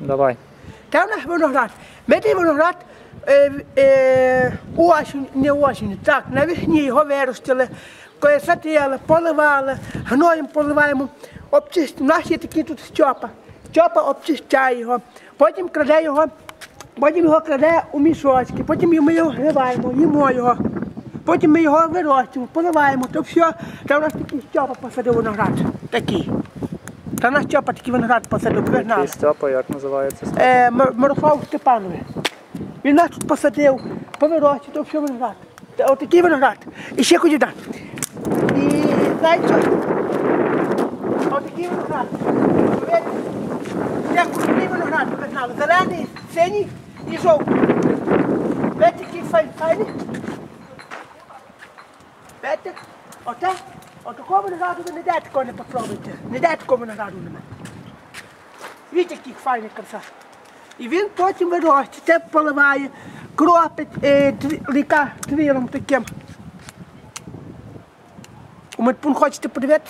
Давай. Там виноград. Ми той виноград е, е, осінь, не осінь, так, навесні його виростили, коли садили, поливали, гноєм поливаємо, обчист... У нас є такий тут Стьопа. Стьопа обчищає його, потім краде його, потім його краде у мішочки, потім ми його гриваємо, їмо його. Потім ми його вирощуємо, поливаємо, то все. Та у нас такий Стьопа посадив виноград. Такий. Та у Стьопа такий виноград посадив, ви знали. Який Степа, як називається? Степа? Е, Мирослав Степанович. Він нас тут посадив, повирощив, то все виноград. Та Отакий виноград. І ще куди дати. І знаєте що? Отакий виноград. Ви- Як такий виноград, ви знали. Зелений, синій і жовтий. Ви такий файн, файний. Бачите? Оте, Otokomuna radune ne dajte ko ne poprobajte, ne dajte komu na radunima. Vidite kakih fajnika sad. Je vin počim vedošći, te polevaje, kropit, e, tri, lika, trilom takim. Umet pun te proberen.